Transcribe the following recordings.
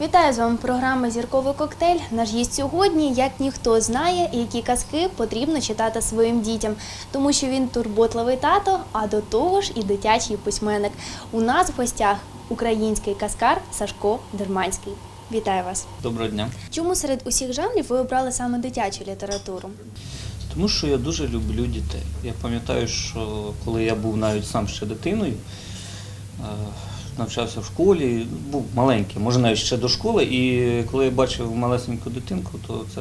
Вітаю з вами програма Зірковий коктейль. Наш гість сьогодні, як ніхто знає, які казки потрібно читати своїм дітям, тому що він турботливий тато, а до того ж і дитячий письменник. У нас в гостях український казкар Сашко Дерманський. Вітаю вас! Доброго дня. Чому серед усіх жанрів ви обрали саме дитячу літературу? Тому що я дуже люблю дітей. Я пам'ятаю, що коли я був навіть сам ще дитиною, е, навчався в школі, був маленький, може навіть ще до школи, і коли я бачив малесеньку дитинку, то це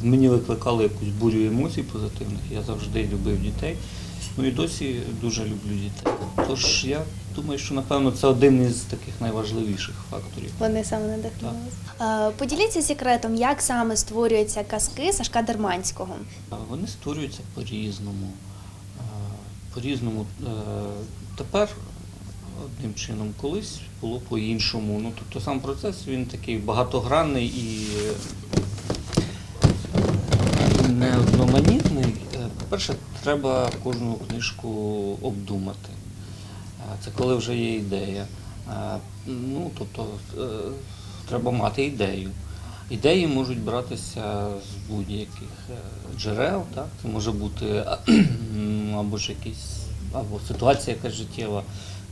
в мені викликало якусь бурю емоцій позитивних. Я завжди любив дітей. Ну і досі дуже люблю дітей. Тож я думаю, що напевно це один із таких найважливіших факторів. Вони саме надихнули вас. Е, Поділіться секретом, як саме створюються казки Сашка Дерманського. Вони створюються по-різному. По-різному. Е, Тепер одним чином, колись було по-іншому. Ну, тобто сам процес він такий багатогранний і е, неодноманітний. По-перше, треба кожну книжку обдумати. Це коли вже є ідея. Ну, тобто е, треба мати ідею. Ідеї можуть братися з будь-яких е, джерел, так? Це може бути або ж якісь, або ситуація якась життєва,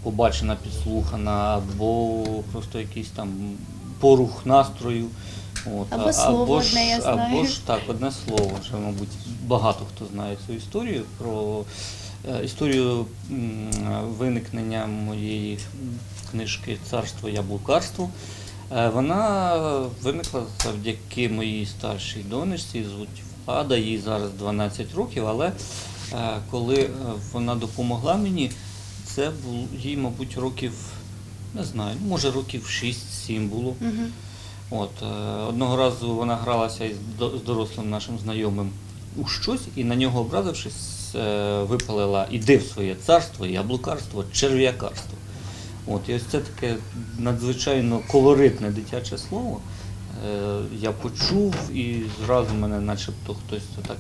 побачена, підслухана, або просто якийсь там порух настрою. От, Або слово ж, одне, я знаю. Або ж так, одне слово. Вже, мабуть, багато хто знає цю історію про е, історію м, виникнення моєї книжки Царство яблукарство. Е, Вона виникла завдяки моїй старшій донечці, звуть Ада, їй зараз 12 років, але е, коли е, вона допомогла мені, це було їй, мабуть, років, не знаю, може років 6-7 було. Угу. От, е, одного разу вона гралася із дорослим нашим знайомим у щось і на нього образившись, е, випалила іди в своє царство, яблукарство, черв'якарство. От, і ось це таке надзвичайно колоритне дитяче слово. Е, я почув і зразу мене начебто хтось так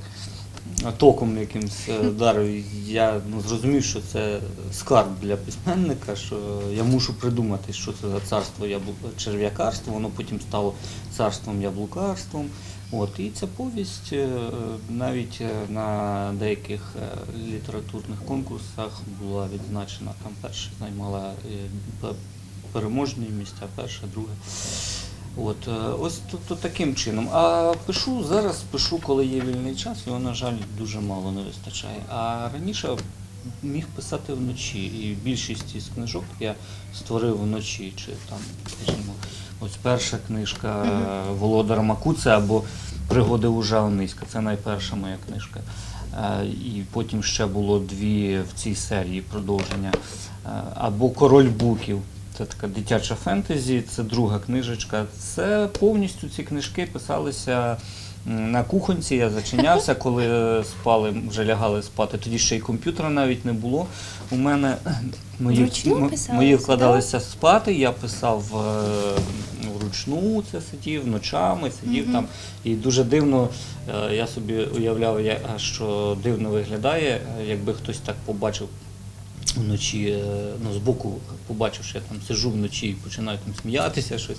током якимсь е. Я ну, зрозумів, що це скарб для письменника, що я мушу придумати, що це за царство яблу... черв'якарство, воно потім стало царством яблукарством. От, і ця повість е, навіть е, на деяких е, літературних конкурсах була відзначена. Там перша займала е, переможні місця, перше, друге. От, е, ось тобто таким чином. А пишу зараз, пишу, коли є вільний час, його, на жаль, дуже мало не вистачає. А раніше міг писати вночі. І більшість із книжок я створив вночі. Чи там, скажімо, ось перша книжка е, Володара Макуца або Пригоди у Низька. Це найперша моя книжка. Е, І потім ще було дві в цій серії продовження. Або Король Буків. Це така дитяча фентезі, це друга книжечка. Це повністю ці книжки писалися на кухонці. Я зачинявся, коли спали, вже лягали спати. Тоді ще й комп'ютера навіть не було. У мене мої, м- мої да? вкладалися спати. Я писав е, вручну, це сидів ночами, сидів там. І дуже дивно, е, я собі уявляв, що дивно виглядає, е, якби хтось так побачив вночі, ну, з боку побачив, що я там сижу вночі і починаю там сміятися щось.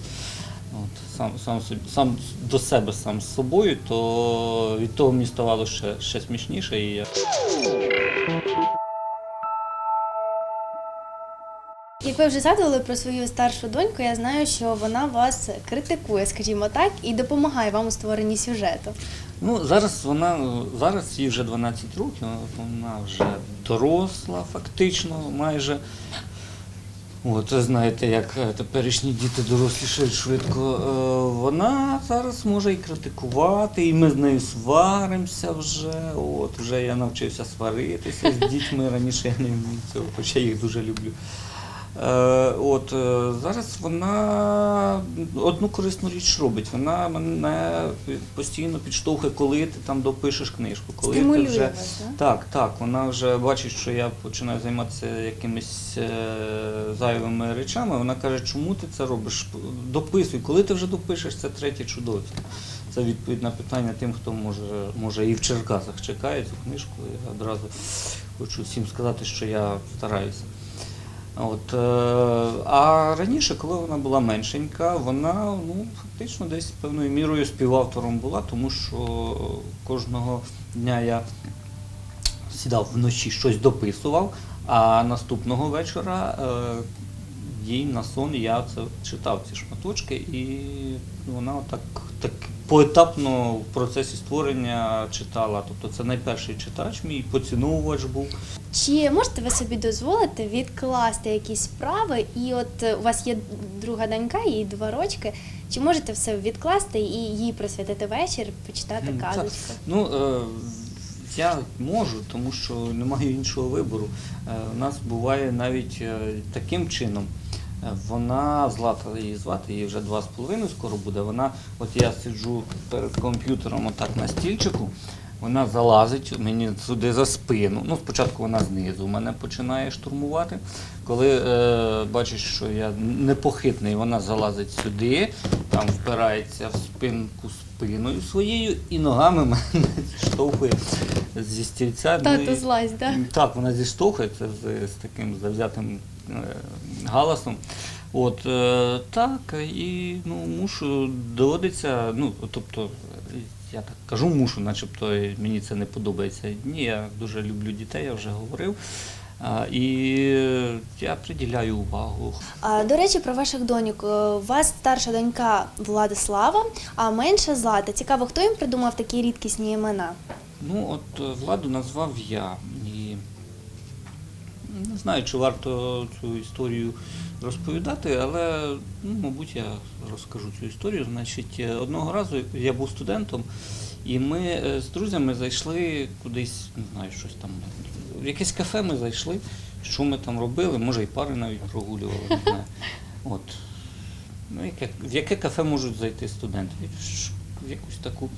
От, сам, сам, сам до себе сам з собою, то від того мені ставало ще, ще смішніше. І я Як ви вже згадували про свою старшу доньку, я знаю, що вона вас критикує, скажімо так, і допомагає вам у створенні сюжету. Ну, зараз вона зараз їй вже 12 років, вона вже доросла, фактично, майже. От, ви знаєте, як е, теперішні діти дорослішають швидко. Е, Вона зараз може і критикувати, і ми з нею сваримося вже. От, вже я навчився сваритися з дітьми. Раніше я не вмів цього, хоча я їх дуже люблю. Е, от е, зараз вона одну корисну річ робить. Вона мене постійно підштовхує, коли ти там допишеш книжку, коли ти вже вас, так, так, вона вже бачить, що я починаю займатися якимись е, зайвими речами. Вона каже, чому ти це робиш? Дописуй, коли ти вже допишеш, це третє чудовисько. Це відповідь на питання тим, хто може, може і в Черкасах чекає цю книжку. Я одразу хочу всім сказати, що я стараюся. От, е, а раніше, коли вона була меншенька, вона ну, фактично десь певною мірою співавтором була, тому що кожного дня я сідав вночі, щось дописував, а наступного вечора е, їй на сон я це читав ці шматочки, і вона так, так поетапно в процесі створення читала. Тобто це найперший читач, мій поціновувач був. Чи можете ви собі дозволити відкласти якісь справи? І от у вас є друга донька, їй два рочки. Чи можете все відкласти і їй присвятити вечір, почитати казочку? Ну, е, я можу, тому що не маю іншого вибору. Е, у нас буває навіть е, таким чином. Вона Злата її звати, її вже два з половиною скоро буде. Вона, от я сиджу перед комп'ютером отак на стільчику, вона залазить мені сюди за спину. Ну, спочатку вона знизу мене починає штурмувати. Коли е, бачить, що я непохитний, вона залазить сюди, там впирається в спинку спиною своєю і ногами мене зіштовхує зі стільця. Ну, і- злазь, так? так, вона зіштовхується з, з таким завзятим е, галасом. От, е, так, і ну, мушу доводиться, ну, тобто, я так кажу мушу, начебто мені це не подобається. Ні, я дуже люблю дітей, я вже говорив. І я приділяю увагу. До речі, про ваших доньок. Е, У вас старша донька Владислава, а менша Злата. Цікаво, хто їм придумав такі рідкісні імена? Ну, от е, владу назвав я. Знаю, чи варто цю історію розповідати, але, ну, мабуть, я розкажу цю історію. Значить, одного разу я був студентом, і ми е, з друзями зайшли кудись, не знаю, щось там. В якесь кафе ми зайшли. Що ми там робили? Може, і пари навіть прогулювали, не знаю. От. Ну, яке, в яке кафе можуть зайти студенти? В якусь таку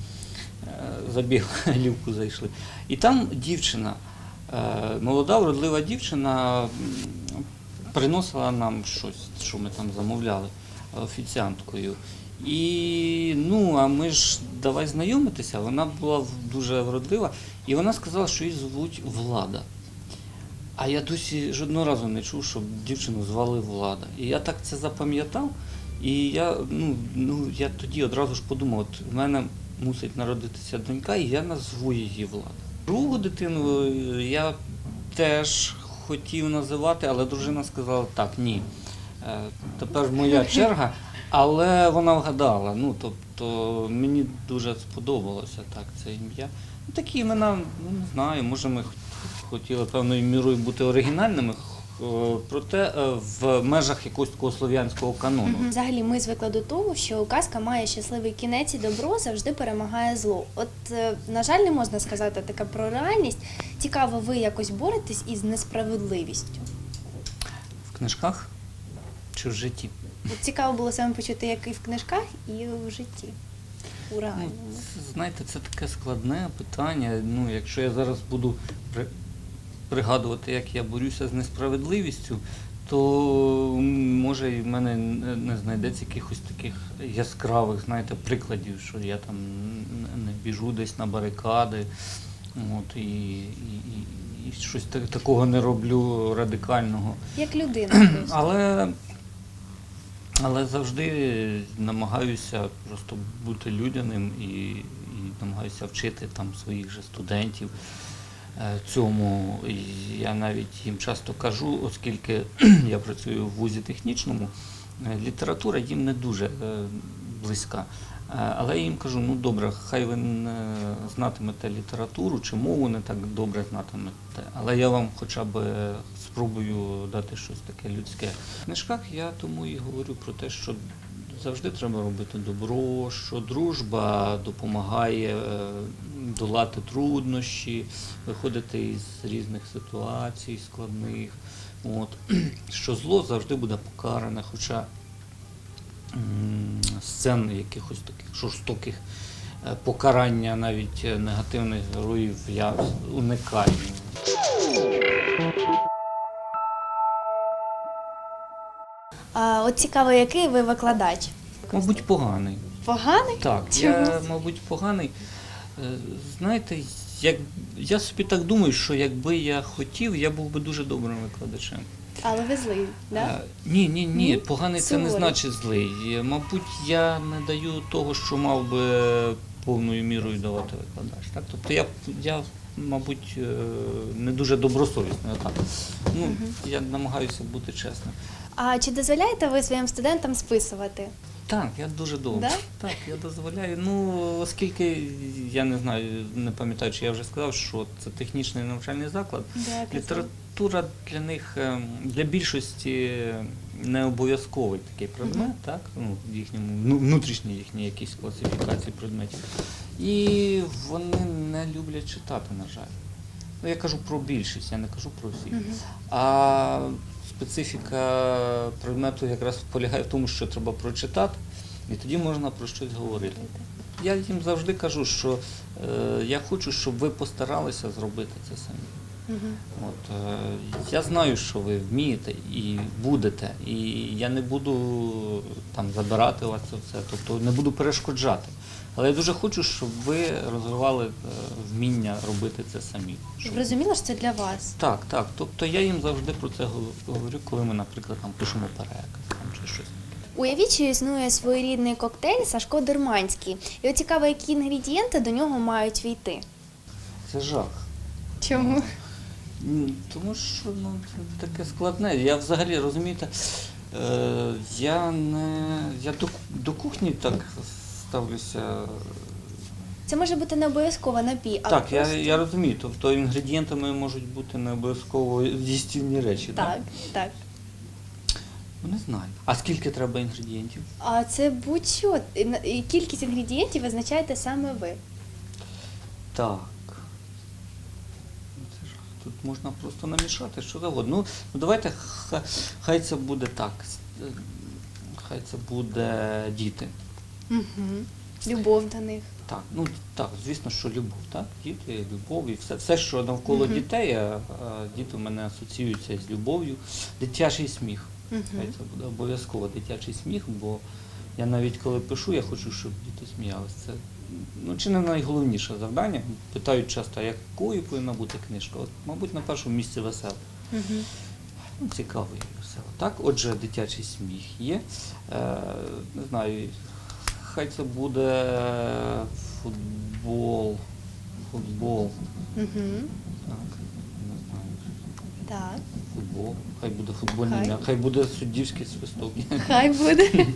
е, забіглівку зайшли. І там дівчина, молода, вродлива дівчина приносила нам щось, що ми там замовляли офіціанткою. І ну, а ми ж давай знайомитися. Вона була дуже вродлива, і вона сказала, що її звуть Влада. А я досі жодного разу не чув, щоб дівчину звали Влада. І я так це запам'ятав. І я, ну, ну, я тоді одразу ж подумав, от в мене мусить народитися донька, і я назву її Влада. Другу дитину е, я теж хотів називати, але дружина сказала так, ні. Е, Тепер моя черга, але вона вгадала. Ну, тобто мені дуже сподобалося так це ім'я. Такі імена, ну не знаю, може ми хотіли певною мірою бути оригінальними, проте е, в межах якогось такого слов'янського канону. Взагалі, ми звикли до того, що казка має щасливий кінець і добро завжди перемагає зло. От, е, на жаль, не можна сказати таке про реальність. Цікаво, ви якось боретесь із несправедливістю. В книжках чи в житті? От цікаво було саме почути, як і в книжках, і в житті. У Ну, реальному. це, знаєте, це таке складне питання. Ну, якщо я зараз буду пригадувати, як я борюся з несправедливістю, то може і в мене не, знайдеться якихось таких яскравих, знаєте, прикладів, що я там не біжу десь на барикади, от, і, і, і, і щось та- такого не роблю радикального. Як людина. просто. Але, але завжди намагаюся просто бути людяним і, і намагаюся вчити там своїх же студентів цьому. І я навіть їм часто кажу, оскільки я працюю в вузі технічному, е, література їм не дуже е, близька. Е, Але я їм кажу, ну добре, хай ви не знатимете літературу чи мову не так добре знатимете, але я вам хоча б е, спробую дати щось таке людське. В книжках я тому і говорю про те, що завжди треба робити добро, що дружба допомагає е, долати труднощі, виходити із різних ситуацій складних, От, що зло завжди буде покаране, хоча сцен якихось таких жорстоких е, покарання навіть е, негативних героїв я уникаю. А, от цікаво, який ви викладач? Мабуть, поганий. Поганий? Так, я, мабуть, поганий. Е, Знаєте, як, я собі так думаю, що якби я хотів, я був би дуже добрим викладачем. Але ви злий, да? Е, Ні, ні, ні, поганий це не значить злий. Е, Мабуть, я не даю того, що мав би повною мірою давати викладач. Так? Тобто я, я мабуть, не дуже добросовісний. Отак. Ну, я намагаюся бути чесним. А чи дозволяєте ви своїм студентам списувати? Так, я дуже добре. Да? Так, я дозволяю. Ну, оскільки я не знаю, не пам'ятаю, чи я вже сказав, що це технічний навчальний заклад. Да, Література для них, ем, для більшості не обов'язковий такий предмет, так? Ну, в їхньому ну, внутрішній їхній якісь класифікації предметів. І вони не люблять читати, на жаль. Ну, я кажу про більшість, я не кажу про всіх. Мгм. А специфіка предмету якраз полягає в тому, що треба прочитати, і тоді можна про щось говорити. Я їм завжди кажу, що е, я хочу, щоб ви постаралися зробити це самі. Мгм. От, е, я знаю, що ви вмієте і будете, і я не буду там забирати у вас це все, тобто не буду перешкоджати. Але я дуже хочу, щоб ви розвивали е, вміння робити це самі. Щоб- Зрозуміло, що це для вас. так, так. Тобто я їм завжди про це говорю, коли ми, наприклад, там пишемо переказ там, чи щось. Уявіть, що існує своєрідний коктейль Сашко Дерманський. І от цікаво, які інгредієнти до нього мають війти. Це жах. Чому? Тому що ну, це таке складне. Я взагалі розумієте, е, я не я до, до кухні так ставлюся. Це може бути не обов'язково напій, а так, просто... я, я розумію. Тобто інгредієнтами можуть бути не обов'язково їстівні речі. Так, так. Ну, не знаю. А скільки треба інгредієнтів? А це будь-що. І Кількість інгредієнтів визначаєте саме ви. Так. Ну, Це ж тут можна просто намішати що завгодно. Ну, ну давайте хай, хай це буде так. е, Хай це буде діти. Угу. Любов до них. Так, ну так, звісно, що любов, так? Діти, любов і все, все що навколо Мгм. дітей, а, а діти в мене асоціюються з любов'ю. Дитячий сміх. Угу. Хай це буде обов'язково дитячий сміх, бо я навіть коли пишу, я хочу, щоб діти сміялися. Це ну, чи не найголовніше завдання. Питають часто, а якою повинна бути книжка? От, мабуть, на першому місці весела. Угу. Ну, цікаво і весело. Так, отже, дитячий сміх є. Е, не знаю, хай це буде футбол. Футбол. Угу. Так, не знаю. Так. Футбол. Хай буде футбольний Хай. м'яч, хай буде суддівський свисток. Хай буде.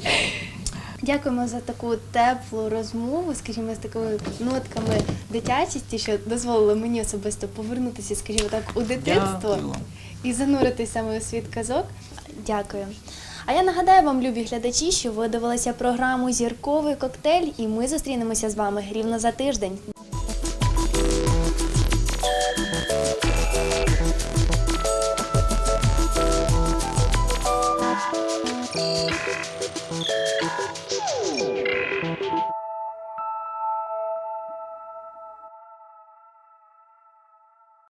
Дякуємо за таку теплу розмову, скажімо, з такими нотками дитячості, що дозволило мені особисто повернутися, скажімо так, у дитинство Дякую вам. і зануритись саме у світ казок. Дякую. А я нагадаю вам, любі глядачі, що ви дивилися програму Зірковий коктейль, і ми зустрінемося з вами рівно за тиждень.